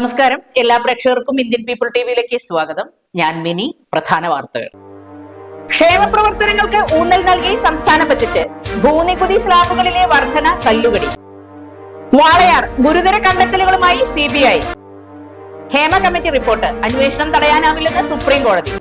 നമസ്കാരം. എല്ലാ പ്രേക്ഷകർക്കും ഇന്ത്യൻ പീപ്പിൾ ടിവിയിലേക്ക് സ്വാഗതം. ഞാൻ മിനി പ്രധാന വാർത്തകൾ. ക്ഷേമ പ്രവർത്തനങ്ങൾക്ക് ഊന്നൽ നൽകി സംസ്ഥാന ബജറ്റ്. ഭൂനികുതി സ്ലാബുകളിലെ വർധന കല്ലുകടി വാളയാർ ഗുരുതര കണ്ടെത്തലുകളുമായി C B I. Hema committee report. അന്വേഷണം തടയാനാവില്ലെന്ന് സുപ്രീം കോടതി.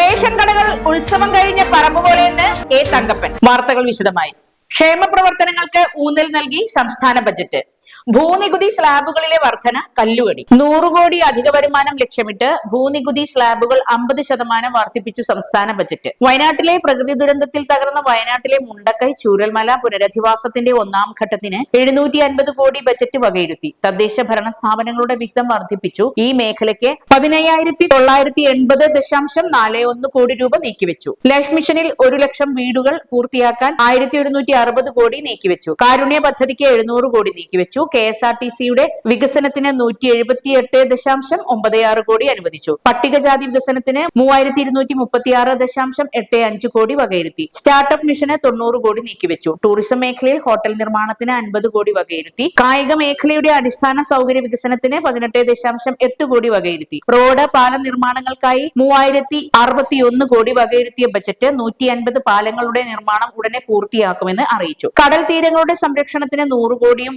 റേഷൻ കടകൾ ഉത്സവം കഴിഞ്ഞ പറമ്പ് പോലെയെന്ന് എ തങ്കപ്പൻ. വാർത്തകൾ വിശദമായി. ക്ഷേമ പ്രവർത്തനങ്ങൾക്ക് ഊന്നൽ നൽകി സംസ്ഥാന ബജറ്റ്. ഭൂനികുതി സ്ലാബുകളിലെ വർധന കല്ലുകടി നൂറ് കോടി അധിക വരുമാനം ലക്ഷ്യമിട്ട് ഭൂനികുതി സ്ലാബുകൾ അമ്പത് ശതമാനം വർദ്ധിപ്പിച്ചു സംസ്ഥാന ബജറ്റ്. വയനാട്ടിലെ പ്രകൃതി ദുരന്തത്തിൽ തകർന്ന വയനാട്ടിലെ മുണ്ടക്കൈ ചൂരൽമല പുനരധിവാസത്തിന്റെ ഒന്നാം ഘട്ടത്തിന് എഴുന്നൂറ്റി അൻപത് കോടി ബജറ്റ് വകയിരുത്തി. തദ്ദേശ ഭരണ സ്ഥാപനങ്ങളുടെ വിഹിതം വർദ്ധിപ്പിച്ചു ഈ മേഖലയ്ക്ക് പതിനയ്യായിരത്തി തൊള്ളായിരത്തി എൺപത് ദശാംശം നാല് ഒന്ന് കോടി രൂപ നീക്കിവെച്ചു. ലൈഫ് മിഷനിൽ ഒരു ലക്ഷം വീടുകൾ പൂർത്തിയാക്കാൻ ആയിരത്തി ഒരുന്നൂറ്റി അറുപത് കോടി നീക്കിവെച്ചു. കാരുണ്യ പദ്ധതിക്ക് എഴുന്നൂറ് കോടി നീക്കിവെച്ചു. കെ എസ് ആർ ടി സിയുടെ വികസനത്തിന് നൂറ്റി എഴുപത്തി എട്ട് ദശാംശം ഒമ്പത് ആറ് കോടി അനുവദിച്ചു. പട്ടികജാതി വികസനത്തിന് മൂവായിരത്തി ഇരുന്നൂറ്റി മുപ്പത്തി ആറ് ദശാംശം എട്ട് അഞ്ച് കോടി വകയിരുത്തി. സ്റ്റാർട്ടപ്പ് മിഷന് തൊണ്ണൂറ് കോടി നീക്കിവെച്ചു. ടൂറിസം മേഖലയിൽ ഹോട്ടൽ നിർമ്മാണത്തിന് അൻപത് കോടി വകയിരുത്തി. കായിക മേഖലയുടെ അടിസ്ഥാന സൗകര്യ വികസനത്തിന് പതിനെട്ട് ദശാംശം എട്ട് കോടി വകയിരുത്തി. റോഡ് പാലം നിർമ്മാണങ്ങൾക്കായി മൂവായിരത്തി അറുപത്തി ഒന്ന് കോടി വകയിരുത്തിയ ബജറ്റ് നൂറ്റി അൻപത് പാലങ്ങളുടെ നിർമ്മാണം ഉടനെ പൂർത്തിയാക്കുമെന്ന് അറിയിച്ചു. കടൽ തീരങ്ങളുടെ സംരക്ഷണത്തിന് നൂറ് കോടിയും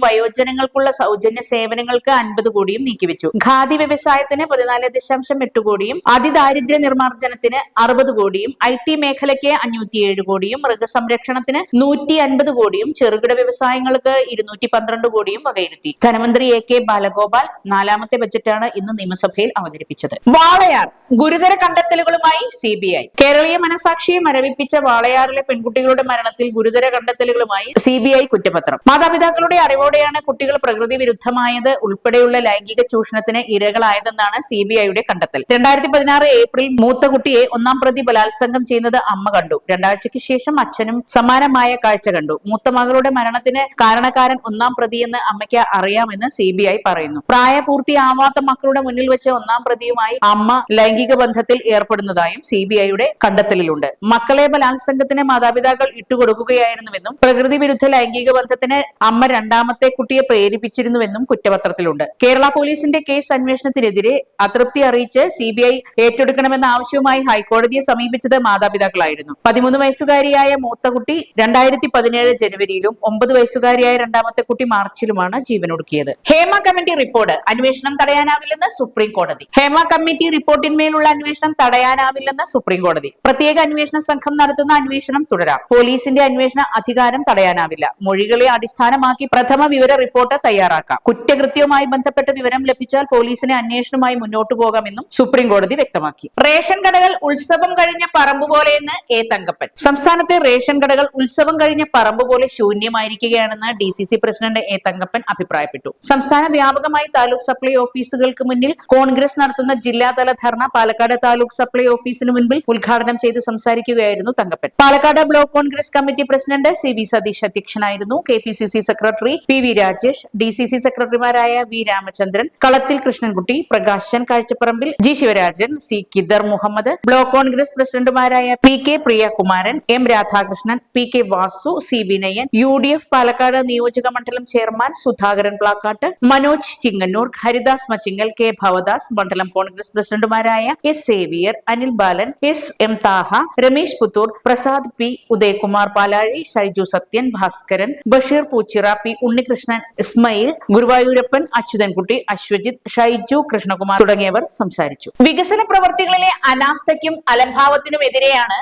വയോജനങ്ങൾക്കുള്ള സൗജന്യ സേവനങ്ങൾക്ക് അൻപത് കോടിയും നീക്കിവെച്ചു. ഖാദി വ്യവസായത്തിന് പതിനാല് ദശാംശം എട്ട് കോടിയും അതിദാരിദ്ര്യ നിർമ്മാർജനത്തിന് അറുപത് കോടിയും ഐ ടി മേഖലയ്ക്ക് അഞ്ഞൂറ്റിയേഴ് കോടിയും മൃഗസംരക്ഷണത്തിന് നൂറ്റി അൻപത് കോടിയും ചെറുകിട വ്യവസായങ്ങൾക്ക് ഇരുന്നൂറ്റി പന്ത്രണ്ട് കോടിയും വകയിരുത്തി. ധനമന്ത്രി എ കെ ബാലഗോപാൽ നാലാമത്തെ ബജറ്റാണ് ഇന്ന് നിയമസഭയിൽ അവതരിപ്പിച്ചത്. വാളയാർ ഗുരുതര കണ്ടെത്തലുകളുമായി സി ബി ഐ. കേരളീയ മനസാക്ഷിയെ മരവിപ്പിച്ച വാളയാറിലെ പെൺകുട്ടികളുടെ മരണത്തിൽ ഗുരുതര കണ്ടെത്തലുകളുമായി സി ബി ഐ കുറ്റപത്രം. മാതാപിതാക്കളുടെ അറിവോടെയാണ് കുട്ടികൾ പ്രകൃതി വിരുദ്ധമായത് ഉൾപ്പെടെയുള്ള ലൈംഗിക ചൂഷണത്തിന് ഇരകളായതെന്നാണ് സി ബി ഐയുടെ കണ്ടെത്തൽ. രണ്ടായിരത്തി പതിനാറ് ഏപ്രിൽ മൂത്ത കുട്ടിയെ ഒന്നാം പ്രതി ബലാത്സംഗം ചെയ്യുന്നത് അമ്മ കണ്ടു. രണ്ടാഴ്ചയ്ക്ക് ശേഷം അച്ഛനും സമാനമായ കാഴ്ച കണ്ടു. മൂത്ത മകളുടെ മരണത്തിന് കാരണക്കാരൻ ഒന്നാം പ്രതിയെന്ന് അമ്മയ്ക്ക് അറിയാമെന്ന് സി ബി ഐ പറയുന്നു. പ്രായപൂർത്തിയാവാത്ത മക്കളുടെ മുന്നിൽ വെച്ച് ഒന്നാം പ്രതിയുമായി അമ്മ ലൈംഗിക ബന്ധത്തിൽ ഏർപ്പെടുന്നതായും സി ബി ഐയുടെ കണ്ടെത്തലിലുണ്ട്. മക്കളെ ബലാത്സംഗത്തിന് മാതാപിതാക്കൾ ഇട്ടുകൊടുക്കുകയായിരുന്നുവെന്നും പ്രകൃതി വിരുദ്ധ ലൈംഗിക ബന്ധത്തിന് അമ്മ രണ്ടാമത്തെ കുട്ടിയെ പ്രേരിപ്പിച്ചിരുന്നുവെന്നും കുറ്റപത്രത്തിലുണ്ട്. കേരള പോലീസിന്റെ കേസ് അന്വേഷണത്തിനെതിരെ അതൃപ്തി അറിയിച്ച് സി ബി ഐ ഏറ്റെടുക്കണമെന്ന ആവശ്യവുമായി ഹൈക്കോടതിയെ സമീപിച്ചത് മാതാപിതാക്കളായിരുന്നു. പതിമൂന്ന് വയസ്സുകാരിയായ മൂത്ത കുട്ടി രണ്ടായിരത്തി പതിനേഴ് ജനുവരിയിലും ഒമ്പത് വയസ്സുകാരിയായ രണ്ടാമത്തെ കുട്ടി മാർച്ചിലുമാണ് ജീവനൊടുക്കിയത്. ഹേമ കമ്മിറ്റി റിപ്പോർട്ട് അന്വേഷണം തടയാനാവില്ലെന്ന് സുപ്രീം കോടതി. ഹേമ കമ്മിറ്റി റിപ്പോർട്ടിന്മേലുള്ള അന്വേഷണം തടയാനാവില്ലെന്ന് സുപ്രീം കോടതി. പ്രത്യേക അന്വേഷണ സംഘം നടത്തുന്ന അന്വേഷണം തുടരാം. പോലീസിന്റെ അന്വേഷണ അധികാരം തടയാനാവില്ല. മൊഴികളെ അടിസ്ഥാനമാക്കി പ്രഥമ വിവര റിപ്പോർട്ട് തയ്യാറാക്കാം. കുറ്റകൃത്യവുമായി ബന്ധപ്പെട്ട വിവരം ലഭിച്ചാൽ പോലീസിനെ അന്വേഷണവുമായി മുന്നോട്ടു പോകാമെന്നും സുപ്രീം കോടതി വ്യക്തമാക്കി. റേഷൻ കടകൾ ഉത്സവം കഴിഞ്ഞ പറമ്പ് പോലെയെന്ന് എ. തങ്കപ്പൻ. സംസ്ഥാനത്തെ റേഷൻ കടകൾ ഉത്സവം കഴിഞ്ഞ പറമ്പ് പോലെ ശൂന്യമായിരിക്കുകയാണെന്ന് D C C president A. Thankappan അഭിപ്രായപ്പെട്ടു. സംസ്ഥാന വ്യാപകമായി താലൂക്ക് സപ്ലൈ ഓഫീസുകൾക്ക് മുന്നിൽ കോൺഗ്രസ് നടത്തുന്ന ജില്ലാതല ധർണ പാലക്കാട് താലൂക്ക് സപ്ലൈ ഓഫീസിന് മുൻപിൽ ഉദ്ഘാടനം ചെയ്ത് സംസാരിക്കുകയായിരുന്നു Thankappan. Palakkad block Congress committee president C V Satheesh അധ്യക്ഷനായിരുന്നു K P C C secretary P V Rajesh. D C C സെക്രട്ടറിമാരായ V Ramachandran Kalathil Krishnankutty Prakashan Kazhchaparambil G Sivarajan C Kidar Muhammad block Congress പ്രസിഡന്റുമാരായ P K Priyakumaran M Radhakrishnan P K Vasu C Vinayan U D F Palakkad നിയോജക മണ്ഡലം chairman Sudhakaran Plakkat Manoj Chingannur Haridas Machingal K Bhavadas മണ്ഡലം കോൺഗ്രസ് പ്രസിഡന്റുമാരായ S Xavier Anil Balan S M Thaha Ramesh Puthur Prasad P Udayakumar Palazhi Shaiju Sathyan Bhaskaran Basheer Poochira P Unnikrishnan Ismail Guruvayoorappan Achuthankutty Ashwajith Shaiju Krishnakumar തുടങ്ങിയവർ സംസാരിച്ചു. വികസന പ്രവർത്തികളിലെ അനാസ്ഥയ്ക്കും അലംഭാവത്തിനുമെതിരെയാണ്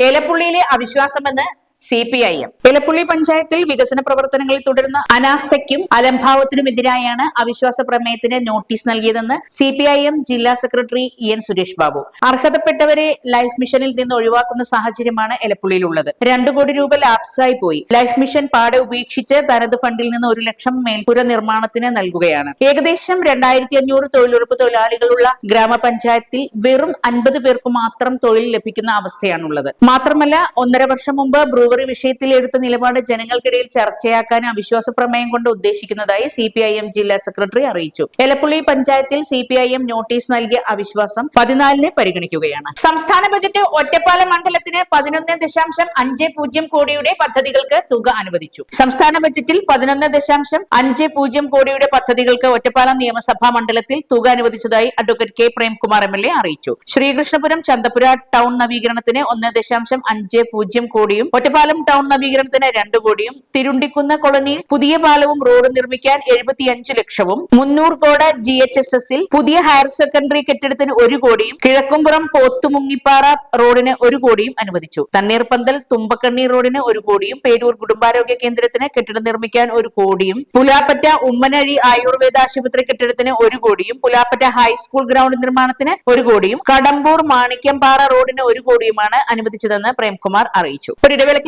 ഏലപ്പുള്ളിയിലെ അവിശ്വാസമെന്ന് C P I M. Pilappully പഞ്ചായത്തിൽ വികസന പ്രവർത്തനങ്ങളിൽ തുടരുന്ന അനാസ്ഥയ്ക്കും അലംഭാവത്തിനുമെതിരായാണ് അവിശ്വാസ പ്രമേയത്തിന് നോട്ടീസ് നൽകിയതെന്ന് സി പി ഐ എം ജില്ലാ secretary E N Suresh Babu. അർഹതപ്പെട്ടവരെ life മിഷനിൽ നിന്ന് ഒഴിവാക്കുന്ന സാഹചര്യമാണ് എലപ്പുള്ളിയിലുള്ളത്. രണ്ടു കോടി രൂപ ലാപ്സായി പോയി. ലൈഫ് മിഷൻ പാടെ ഉപേക്ഷിച്ച് തനത് ഫണ്ടിൽ നിന്ന് ഒരു ലക്ഷം മേൽപ്പുര നിർമ്മാണത്തിന് നൽകുകയാണ്. ഏകദേശം രണ്ടായിരത്തി അഞ്ഞൂറ് തൊഴിലുറപ്പ് തൊഴിലാളികളുള്ള ഗ്രാമപഞ്ചായത്തിൽ വെറും അൻപത് പേർക്ക് മാത്രം തൊഴിൽ ലഭിക്കുന്ന അവസ്ഥയാണുള്ളത്. മാത്രമല്ല ഒന്നര വർഷം മുമ്പ് ബ്രൂവറി വിഷയത്തിൽ എടുത്ത നിലപാട് ജനങ്ങൾക്കിടയിൽ ചർച്ചയാക്കാൻ അവിശ്വാസ പ്രമേയം കൊണ്ട് ഉദ്ദേശിക്കുന്നതായി സി പി ഐ എം ജില്ലാ സെക്രട്ടറി അറിയിച്ചു. എലപ്പുള്ളി പഞ്ചായത്തിൽ C P I M notice നൽകിയ അവിശ്വാസം പതിനാലിന് പരിഗണിക്കുകയാണ്. സംസ്ഥാന ബജറ്റ് ഒറ്റപ്പാലം മണ്ഡലത്തിന് പതിനൊന്ന് ദശാംശം അഞ്ച് പൂജ്യം കോടിയുടെ പദ്ധതികൾക്ക് തുക അനുവദിച്ചു. സംസ്ഥാന ബജറ്റിൽ പതിനൊന്ന് ദശാംശം അഞ്ച് പൂജ്യം കോടിയുടെ പദ്ധതികൾക്ക് ഒറ്റപ്പാലം നിയമസഭാ മണ്ഡലത്തിൽ തുക അനുവദിച്ചതായി advocate K Premkumar M L A അറിയിച്ചു. ശ്രീകൃഷ്ണപുരം ചന്തപുര ടൗൺ നവീകരണത്തിന് ഒന്ന് ദശാംശം അഞ്ച് പൂജ്യം കോടിയും ഒറ്റപ്പാലം ടൗൺ നവീകരണത്തിന് രണ്ടു കോടിയും തിരുണ്ടിക്കുന്ന കോളനിയിൽ പുതിയ പാലവും റോഡ് നിർമ്മിക്കാൻ എഴുപത്തിയഞ്ച് ലക്ഷവും മുന്നൂർ കോട ജി എച്ച് എസ് എസിൽ പുതിയ ഹയർ സെക്കൻഡറി കെട്ടിടത്തിന് ഒരു കോടിയും കിഴക്കുംപുറം പോത്തുമുങ്ങിപ്പാറ റോഡിന് ഒരു കോടിയും അനുവദിച്ചു. തണ്ണീർപന്തൽ തുമ്പക്കണ്ണി റോഡിന് ഒരു കോടിയും പേരൂർ കുടുംബാരോഗ്യ കേന്ദ്രത്തിന് കെട്ടിടം നിർമ്മിക്കാൻ ഒരു കോടിയും പുലാപ്പറ്റ ഉമ്മനഴി ആയുർവേദ ആശുപത്രി കെട്ടിടത്തിന് ഒരു കോടിയും പുലാപ്പറ്റ ഹൈസ്കൂൾ ഗ്രൗണ്ട് നിർമ്മാണത്തിന് ഒരു കോടിയും കടമ്പൂർ മാണിക്യംപാറ റോഡിന് ഒരു കോടിയുമാണ് അനുവദിച്ചതെന്ന് പ്രേംകുമാർ അറിയിച്ചു. ഒരു ഇടവേളയ്ക്ക്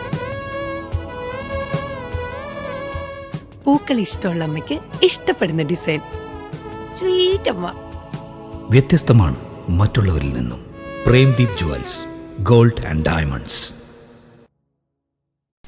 പൂക്കൾ ഇഷ്ടമുള്ള അമ്മയ്ക്ക് ഇഷ്ടപ്പെടുന്ന ഡിസൈൻ. സ്വീറ്റ് അമ്മ. വ്യത്യസ്തമാണ് മറ്റുള്ളവരിൽ നിന്നും. Premdeep jewels gold and diamonds.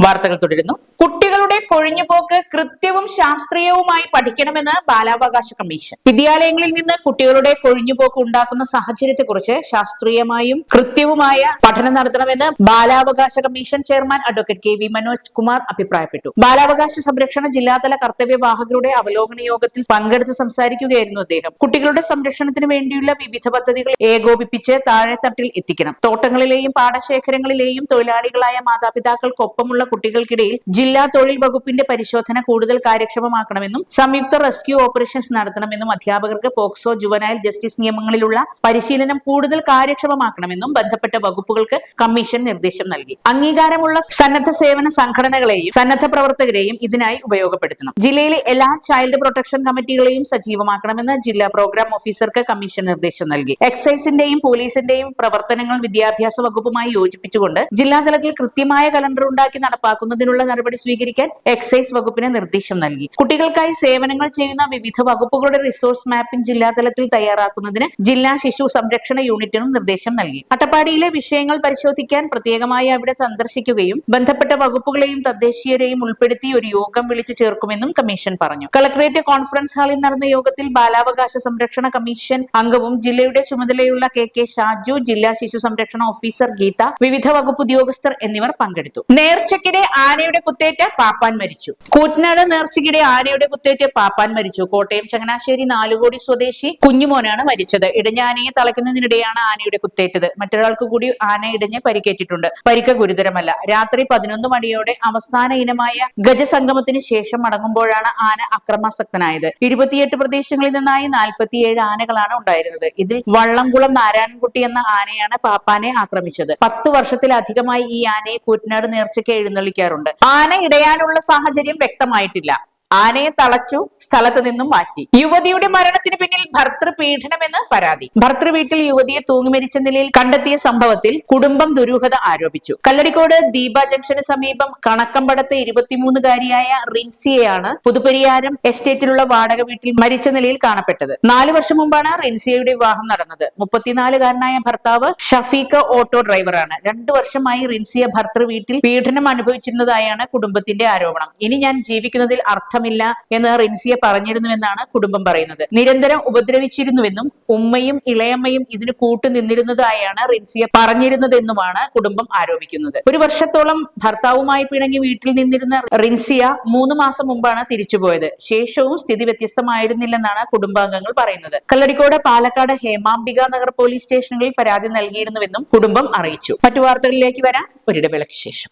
വാർത്തകൾ തുടരുന്നു. കുട്ടികളുടെ കൊഴിഞ്ഞുപോക്ക് കൃത്യവും ശാസ്ത്രീയവുമായി പഠിക്കണമെന്ന് ബാലാവകാശ കമ്മീഷൻ. വിദ്യാലയങ്ങളിൽ നിന്ന് കുട്ടികളുടെ കൊഴിഞ്ഞുപോക്ക് ഉണ്ടാക്കുന്ന സാഹചര്യത്തെക്കുറിച്ച് ശാസ്ത്രീയമായും കൃത്യവുമായ പഠനം നടത്തണമെന്ന് ബാലാവകാശ commission chairman advocate K V Manoj Kumar അഭിപ്രായപ്പെട്ടു. ബാലാവകാശ സംരക്ഷണ ജില്ലാതല കർത്തവ്യവാഹകരുടെ അവലോകന യോഗത്തിൽ പങ്കെടുത്ത് സംസാരിക്കുകയായിരുന്നു അദ്ദേഹം. കുട്ടികളുടെ സംരക്ഷണത്തിന് വേണ്ടിയുള്ള വിവിധ പദ്ധതികൾ ഏകോപിപ്പിച്ച് താഴെത്തട്ടിൽ എത്തിക്കണം. തോട്ടങ്ങളിലെയും പാടശേഖരങ്ങളിലെയും തൊഴിലാളികളായ മാതാപിതാക്കൾക്കൊപ്പമുള്ള കുട്ടികൾക്കിടയിൽ ജില്ലാ തൊഴിൽ വകുപ്പിന്റെ പരിശോധന കൂടുതൽ കാര്യക്ഷമമാക്കണമെന്നും സംയുക്ത റെസ്ക്യൂ ഓപ്പറേഷൻസ് നടത്തണമെന്നും അധ്യാപകർക്ക് പോക്സോ ജുവനായൽ ജസ്റ്റിസ് നിയമങ്ങളിലുള്ള പരിശീലനം കൂടുതൽ കാര്യക്ഷമമാക്കണമെന്നും ബന്ധപ്പെട്ട വകുപ്പുകൾക്ക് കമ്മീഷൻ നിർദ്ദേശം നൽകി. അംഗീകാരമുള്ള സന്നദ്ധ സേവന സംഘടനകളെയും സന്നദ്ധ പ്രവർത്തകരെയും ഇതിനായി ഉപയോഗപ്പെടുത്തണം. ജില്ലയിലെ എല്ലാ ചൈൽഡ് പ്രൊട്ടക്ഷൻ കമ്മിറ്റികളെയും സജീവമാക്കണമെന്ന് ജില്ലാ പ്രോഗ്രാം ഓഫീസർക്ക് കമ്മീഷൻ നിർദ്ദേശം നൽകി. എക്സൈസിന്റെയും പോലീസിന്റെയും പ്രവർത്തനങ്ങൾ വിദ്യാഭ്യാസ വകുപ്പുമായി യോജിപ്പിച്ചുകൊണ്ട് ജില്ലാതലത്തിൽ കൃത്യമായ കലണ്ടർ ഉണ്ടാക്കി നടപ്പാക്കുന്നതിനുള്ള നടപടി സ്വീകരിക്കാൻ എക്സൈസ് വകുപ്പിന് നിർദ്ദേശം നൽകി. കുട്ടികൾക്കായി സേവനങ്ങൾ ചെയ്യുന്ന വിവിധ വകുപ്പുകളുടെ റിസോഴ്സ് മാപ്പിംഗ് ജില്ലാതലത്തിൽ തയ്യാറാക്കുന്നതിന് ജില്ലാ ശിശു സംരക്ഷണ യൂണിറ്റിനും നിർദ്ദേശം നൽകി. അട്ടപ്പാടിയിലെ വിഷയങ്ങൾ പരിശോധിക്കാൻ പ്രത്യേകമായി അവിടെ സന്ദർശിക്കുകയും ബന്ധപ്പെട്ട വകുപ്പുകളെയും തദ്ദേശീയരെയും ഉൾപ്പെടുത്തി ഒരു യോഗം വിളിച്ചു ചേർക്കുമെന്നും കമ്മീഷൻ പറഞ്ഞു. കളക്ടറേറ്റ് കോൺഫറൻസ് ഹാളിൽ നടന്ന യോഗത്തിൽ ബാലാവകാശ സംരക്ഷണ കമ്മീഷൻ അംഗവും ജില്ലയുടെ ചുമതലയുള്ള കെ കെ ഷാജു ജില്ലാ ശിശു സംരക്ഷണ ഓഫീസർ ഗീത വിവിധ വകുപ്പ് ഉദ്യോഗസ്ഥർ എന്നിവർ പങ്കെടുത്തു. നേർച്ചയ്ക്കിടെ ആനയുടെ കുത്തേറ്റ് പാപ്പാൻ മരിച്ചു. കൂറ്റനാട് നേർച്ചയ്ക്കിടെ ആനയുടെ കുത്തേറ്റ് പാപ്പാൻ മരിച്ചു. കോട്ടയം ചങ്ങനാശ്ശേരി നാലുകോടി സ്വദേശി കുഞ്ഞുമോനാണ് മരിച്ചത്. ഇടഞ്ഞാനയെ തളയ്ക്കുന്നതിനിടെയാണ് ആനയുടെ കുത്തേറ്റത്. മറ്റൊരാൾക്ക് കൂടി ആന ഇടഞ്ഞ് പരിക്കേറ്റിട്ടുണ്ട്. പരിക്ക് ഗുരുതരമല്ല. രാത്രി പതിനൊന്ന് മണിയോടെ അവസാന ഇനമായ ഗജസംഗമത്തിന് ശേഷം മടങ്ങുമ്പോഴാണ് ആന അക്രമാസക്തനായത്. ഇരുപത്തിയെട്ട് പ്രദേശങ്ങളിൽ നിന്നായി നാൽപ്പത്തിയേഴ് ആനകളാണ് ഉണ്ടായിരുന്നത്. ഇതിൽ വള്ളംകുളം നാരായണൻകുട്ടി എന്ന ആനയാണ് പാപ്പാനെ ആക്രമിച്ചത്. പത്ത് വർഷത്തിലധികമായി ഈ ആനയെ കൂറ്റനാട് നേർച്ചയ്ക്ക് എഴുന്നള്ളിക്കാറുണ്ട്. ആന ഇടയാനുള്ള സാഹചര്യം വ്യക്തമായിട്ടില്ല. ആനയെ തളച്ചു സ്ഥലത്ത് നിന്നും മാറ്റി. യുവതിയുടെ മരണത്തിന് പിന്നിൽ ഭർത്തൃപീഡനമെന്ന് പരാതി. ഭർത്തൃ വീട്ടിൽ യുവതിയെ തൂങ്ങി മരിച്ച നിലയിൽ കണ്ടെത്തിയ സംഭവത്തിൽ കുടുംബം ദുരൂഹത ആരോപിച്ചു. കല്ലടിക്കോട് ദീപ ജംഗ്ഷന് സമീപം കണക്കമ്പടത്തെ ഇരുപത്തിമൂന്നുകാരിയായ റിൻസിയെയാണ് പുതുപരിയാരം എസ്റ്റേറ്റിലുള്ള വാടക വീട്ടിൽ മരിച്ച നിലയിൽ കാണപ്പെട്ടത്. നാലു വർഷം മുമ്പാണ് റിൻസിയയുടെ വിവാഹം നടന്നത്. മുപ്പത്തിനാലുകാരനായ ഭർത്താവ് ഷഫീഖ് ഓട്ടോ ഡ്രൈവറാണ്. രണ്ടു വർഷമായി റിൻസിയ ഭർത്തൃ വീട്ടിൽ പീഡനം അനുഭവിച്ചിരുന്നതായാണ് കുടുംബത്തിന്റെ ആരോപണം. ഇനി ഞാൻ ജീവിക്കുന്നതിൽ അർത്ഥമില്ല എന്ന് റിൻസിയെ പറഞ്ഞിരുന്നുവെന്നാണ് കുടുംബം പറയുന്നത്. നിരന്തരം ഉപദ്രവിച്ചിരുന്നുവെന്നും ഉമ്മയും ഇളയമ്മയും ഇതിന് കൂട്ടുനിന്നിരുന്നതായാണ് റിൻസിയെ പറഞ്ഞിരുന്നതെന്നുമാണ് കുടുംബം ആരോപിക്കുന്നത്. ഒരു വർഷത്തോളം ഭർത്താവുമായി പിണങ്ങി വീട്ടിൽ നിന്നിരുന്ന റിൻസിയ മൂന്ന് മാസം മുമ്പാണ് തിരിച്ചുപോയത്. ശേഷവും സ്ഥിതി വ്യത്യസ്തമായിരുന്നില്ലെന്നാണ് കുടുംബാംഗങ്ങൾ പറയുന്നത്. കല്ലടിക്കോട് പാലക്കാട് ഹേമാംബിക നഗർ പോലീസ് സ്റ്റേഷനുകളിൽ പരാതി നൽകിയിരുന്നുവെന്നും കുടുംബം അറിയിച്ചു. മറ്റു വാർത്തകളിലേക്ക് വരാം. ഒരിടവേളയ്ക്ക് ശേഷം.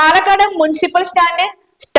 പാലക്കാട് മുനിസിപ്പൽ സ്റ്റാൻഡ്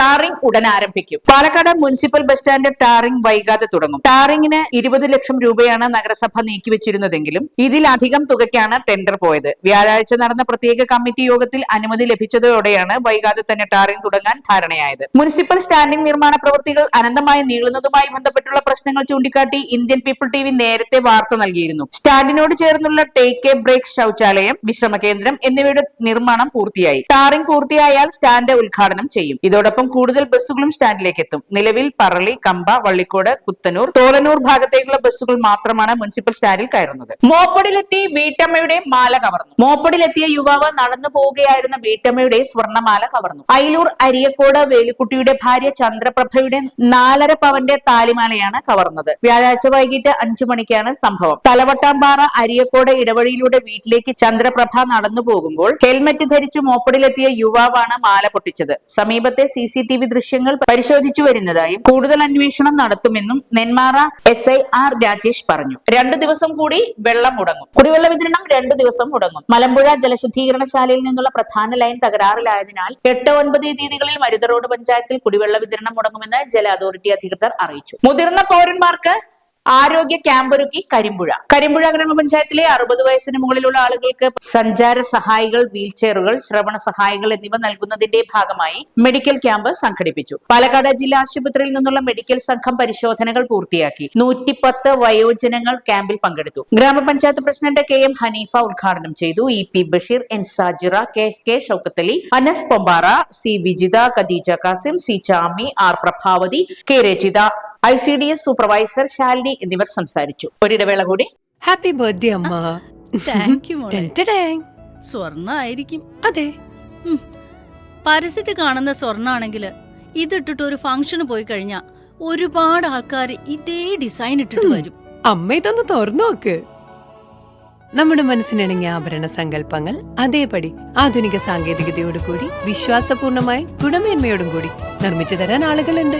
ടാറിംഗ് ഉടൻ ആരംഭിക്കും. Palakkad municipal bus stand tarring വൈകാതെ തുടങ്ങും. ടാറിംഗിന് ഇരുപത് ലക്ഷം രൂപയാണ് നഗരസഭ നീക്കിവെച്ചിരുന്നതെങ്കിലും ഇതിലധികം തുകയ്ക്കാണ് ടെൻഡർ പോയത്. വ്യാഴാഴ്ച നടന്ന പ്രത്യേക കമ്മിറ്റി യോഗത്തിൽ അനുമതി ലഭിച്ചതോടെയാണ് വൈകാതെ തന്നെ ടാറിംഗ് തുടങ്ങാൻ ധാരണയായത്. മുനിസിപ്പൽ സ്റ്റാൻഡിംഗ് നിർമ്മാണ പ്രവൃത്തികൾ അനന്തമായി നീളുന്നതുമായി ബന്ധപ്പെട്ടുള്ള പ്രശ്നങ്ങൾ ചൂണ്ടിക്കാട്ടി ഇന്ത്യൻ പീപ്പിൾ ടി വി നേരത്തെ വാർത്ത നൽകിയിരുന്നു. സ്റ്റാൻഡിനോട് ചേർന്നുള്ള ടേക്ക് എ ബ്രേക്ക് ശൌചാലയം വിശ്രമ കേന്ദ്രം എന്നിവയുടെ നിർമ്മാണം പൂർത്തിയായി. ടാറിംഗ് പൂർത്തിയായാൽ സ്റ്റാൻഡ് ഉദ്ഘാടനം ചെയ്യും. ഇതോടൊപ്പം കൂടുതൽ ബസ്സുകളും സ്റ്റാൻഡിലേക്ക് എത്തും നിലവിൽ പറളി കമ്പ വള്ളിക്കോട് കുത്തനൂർ തോലനൂർ ഭാഗത്തേക്കുള്ള ബസ്സുകൾ മാത്രമാണ് മുനിസിപ്പൽ സ്റ്റാൻഡിൽ കയറുന്നത്. മോപ്പടിലെത്തി വീട്ടമ്മയുടെ മാല കവർന്നു. മോപ്പടിലെത്തിയ യുവാവ് നടന്നു പോവുകയായിരുന്ന വീട്ടമ്മയുടെ സ്വർണമാല കവർന്നു. അയിലൂർ അരിയക്കോട് വേലിക്കുട്ടിയുടെ ഭാര്യ ചന്ദ്രപ്രഭയുടെ നാലര പവന്റെ താലിമാലയാണ് കവർന്നത്. വ്യാഴാഴ്ച വൈകിട്ട് അഞ്ചു മണിക്കാണ് സംഭവം. തലവട്ടാമ്പാറ അരിയക്കോട് ഇടവഴിയിലൂടെ വീട്ടിലേക്ക് ചന്ദ്രപ്രഭ നടന്നു പോകുമ്പോൾ ഹെൽമറ്റ് ധരിച്ച് മോപ്പടിലെത്തിയ യുവാവാണ് മാല പൊട്ടിച്ചത്. സമീപത്തെ സി സി ടി വി ദൃശ്യങ്ങൾ പരിശോധിച്ചു വരുന്നതായും കൂടുതൽ അന്വേഷണം നടത്തുമെന്നും Nenmara S I R Rajesh പറഞ്ഞു. രണ്ടു ദിവസം കൂടി വെള്ളം മുടങ്ങും. കുടിവെള്ള വിതരണം രണ്ടു ദിവസം മുടങ്ങും. മലമ്പുഴ ജലശുദ്ധീകരണശാലയിൽ നിന്നുള്ള പ്രധാന ലൈൻ തകരാറിലായതിനാൽ എട്ട് ഒൻപത് തീയതികളിൽ മരുത റോഡ് പഞ്ചായത്തിൽ കുടിവെള്ള വിതരണം മുടങ്ങുമെന്ന് ജല അതോറിറ്റി അധികൃതർ അറിയിച്ചു. മുതിർന്ന പൗരന്മാർക്ക് ആരോഗ്യ ക്യാമ്പ് ഒരുക്കി കരിമ്പുഴ. കരിമ്പുഴ ഗ്രാമപഞ്ചായത്തിലെ അറുപത് വയസ്സിന് മുകളിലുള്ള ആളുകൾക്ക് സഞ്ചാര സഹായികൾ വീൽചെയറുകൾ ശ്രവണ സഹായികൾ എന്നിവ നൽകുന്നതിന്റെ ഭാഗമായി മെഡിക്കൽ ക്യാമ്പ് സംഘടിപ്പിച്ചു. പാലക്കാട് ജില്ലാ ആശുപത്രിയിൽ നിന്നുള്ള മെഡിക്കൽ സംഘം പരിശോധനകൾ പൂർത്തിയാക്കി. നൂറ്റിപ്പത്ത് വയോജനങ്ങൾ ക്യാമ്പിൽ പങ്കെടുത്തു. ഗ്രാമപഞ്ചായത്ത് പ്രസിഡന്റ് കെ എം ഹനീഫ ഉദ്ഘാടനം ചെയ്തു. E P Basheer N Sajira K K Shoukathali Anas Pombara C Vijitha Khadeeja Kasim C Chami R Prabhavathi K Rachitha I C D S supervisor Shalini എന്നിവർ സംസാരിച്ചു. ഒരിടവേള കൂടി. ഹാപ്പി ബർത്ത്ഡേ അമ്മ. Thank you സ്വർണ ആയിരിക്കും അതെ. പരസ്യത്തിൽ കാണുന്ന സ്വർണാണെങ്കിൽ ഇതിട്ടിട്ട് ഒരു ഫംഗ്ഷന് പോയി കഴിഞ്ഞാ ഒരുപാട് ആൾക്കാർ ഇതേ ഡിസൈൻ ഇട്ടിട്ട് വരും. അമ്മ ഇതൊന്ന് തുറന്നു നോക്ക്. നമ്മുടെ മനസ്സിനിണങ്ങിയ ആഭരണ സങ്കല്പങ്ങൾ അതേപടി ആധുനിക സാങ്കേതികതയോടുകൂടി വിശ്വാസപൂർണമായി ഗുണമേന്മയോടും കൂടി നിർമ്മിച്ചു തരാൻ ആളുകളുണ്ട്.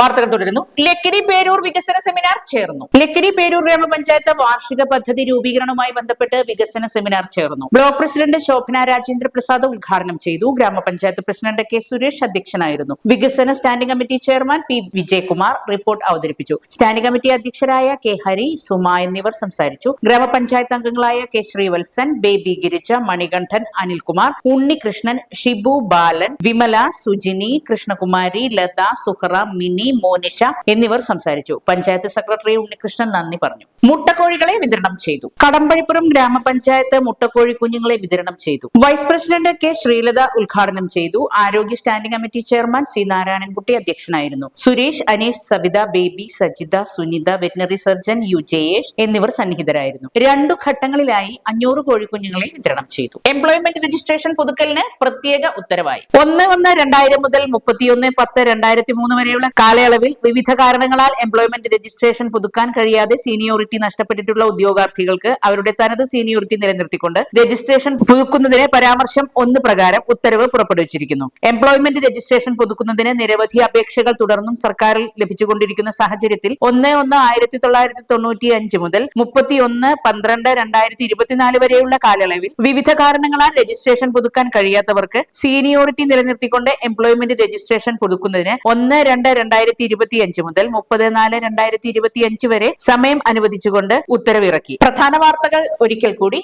വാർത്തകൾ തുടരുന്നു. ലക്കിടി പേരൂർ വികസന സെമിനാർ ചേർന്നു. ലക്കിടി പേരൂർ ഗ്രാമപഞ്ചായത്ത് വാർഷിക പദ്ധതി രൂപീകരണവുമായി ബന്ധപ്പെട്ട് വികസന സെമിനാർ ചേർന്നു. ബ്ലോക്ക് പ്രസിഡന്റ് ശോഭന രാജേന്ദ്ര പ്രസാദ് ഉദ്ഘാടനം ചെയ്തു. ഗ്രാമപഞ്ചായത്ത് പ്രസിഡന്റ് കെ സുരേഷ് അധ്യക്ഷനായിരുന്നു. വികസന standing committee chairman P Vijayakumar report അവതരിപ്പിച്ചു. സ്റ്റാൻഡിംഗ് കമ്മിറ്റി അധ്യക്ഷരായ കെ ഹരി സുമ എന്നിവർ സംസാരിച്ചു. ഗ്രാമപഞ്ചായത്ത് അംഗങ്ങളായ കെ ശ്രീവത്സൻ ബേബി ഗിരിജ മണികണ്ഠൻ അനിൽകുമാർ ഉണ്ണികൃഷ്ണൻ ഷിബു ബാലൻ വിമല സുജിനി കൃഷ്ണകുമാരി ലത സുഹറ മിനി മോനിഷ എന്നിവർ സംസാരിച്ചു. പഞ്ചായത്ത് സെക്രട്ടറി ഉണ്ണികൃഷ്ണൻ നന്ദി പറഞ്ഞു. മുട്ടക്കോഴികളെ വിതരണം ചെയ്തു. കടമ്പഴിപ്പുറം ഗ്രാമപഞ്ചായത്ത് മുട്ടക്കോഴി കുഞ്ഞുങ്ങളെ വിതരണം ചെയ്തു. വൈസ് പ്രസിഡന്റ് കെ ശ്രീലത ഉദ്ഘാടനം ചെയ്തു. ആരോഗ്യ standing committee chairman C Narayanankutty അധ്യക്ഷനായിരുന്നു. Suresh Anish Sabitha Baby Sajitha Sunitha veterinary surgeon U Jayesh എന്നിവർ സന്നിഹിതരായിരുന്നു. രണ്ടു ഘട്ടങ്ങളിലായി അഞ്ഞൂറ് കോഴിക്കുഞ്ഞുങ്ങളെ വിതരണം ചെയ്തു. എംപ്ലോയ്മെന്റ് രജിസ്ട്രേഷൻ പുതുക്കലിന് പ്രത്യേക ഉത്തരവായി. ഒന്ന് ഒന്ന് രണ്ടായിരം മുതൽ മുപ്പത്തിയൊന്ന് പത്ത് രണ്ടായിരത്തി മൂന്ന് വരെയുള്ള കാല കാലയളവിൽ വിവിധ കാരണങ്ങളാൽ എംപ്ലോയ്മെന്റ് രജിസ്ട്രേഷൻ പുതുക്കാൻ കഴിയാതെ സീനിയോറിറ്റി നഷ്ടപ്പെട്ടിട്ടുള്ള ഉദ്യോഗാർത്ഥികൾക്ക് അവരുടെ തനത് സീനിയോറിറ്റി നിലനിർത്തിക്കൊണ്ട് രജിസ്ട്രേഷൻ പുതുക്കുന്നതിന് പരാമർശം ഒന്ന് പ്രകാരം ഉത്തരവ് പുറപ്പെടുവിച്ചിരിക്കുന്നു. എംപ്ലോയ്മെന്റ് രജിസ്ട്രേഷൻ പുതുക്കുന്നതിന് നിരവധി അപേക്ഷകൾ തുടർന്നും സർക്കാരിൽ ലഭിച്ചുകൊണ്ടിരിക്കുന്ന സാഹചര്യത്തിൽ ഒന്ന് ഒന്ന് ആയിരത്തി തൊള്ളായിരത്തി തൊണ്ണൂറ്റി അഞ്ച് മുതൽ മുപ്പത്തിയൊന്ന് പന്ത്രണ്ട് രണ്ടായിരത്തി ഇരുപത്തിനാല് വരെയുള്ള കാലയളവിൽ വിവിധ കാരണങ്ങളാൽ രജിസ്ട്രേഷൻ പുതുക്കാൻ കഴിയാത്തവർക്ക് സീനിയോറിറ്റി നിലനിർത്തിക്കൊണ്ട് എംപ്ലോയ്മെന്റ് രജിസ്ട്രേഷൻ പുതുക്കുന്നതിന് ഒന്ന് രണ്ട് രണ്ടായിരത്തി ഇരുപത്തിയഞ്ച് മുതൽ മുപ്പത് നാല് രണ്ടായിരത്തി ഇരുപത്തിയഞ്ച് വരെ സമയം അനുവദിച്ചുകൊണ്ട് ഉത്തരവിറക്കി. പ്രധാന വാർത്തകൾ ഒരിക്കൽ കൂടി.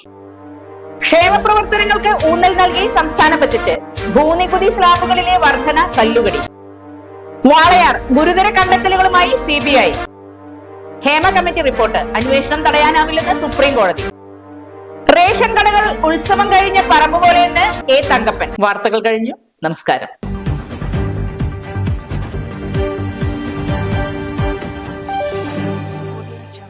ക്ഷേമ പ്രവർത്തനങ്ങൾക്ക് ഊന്നൽ നൽകി സംസ്ഥാന ബജറ്റ് ഭൂനികുതി സ്ലാബുകളിലെ വർധന കല്ലുകടി. വാളയാർ ഗുരുതര കണ്ടെത്തലുകളുമായി C B I. Hema committee report. അന്വേഷണം തടയാനാവില്ലെന്ന് സുപ്രീം കോടതി. റേഷൻ കടകൾ ഉത്സവം കഴിഞ്ഞ പറമ്പ് പോലെയെന്ന് എ തങ്കപ്പൻ. വാർത്തകൾ കഴിഞ്ഞു. നമസ്കാരം.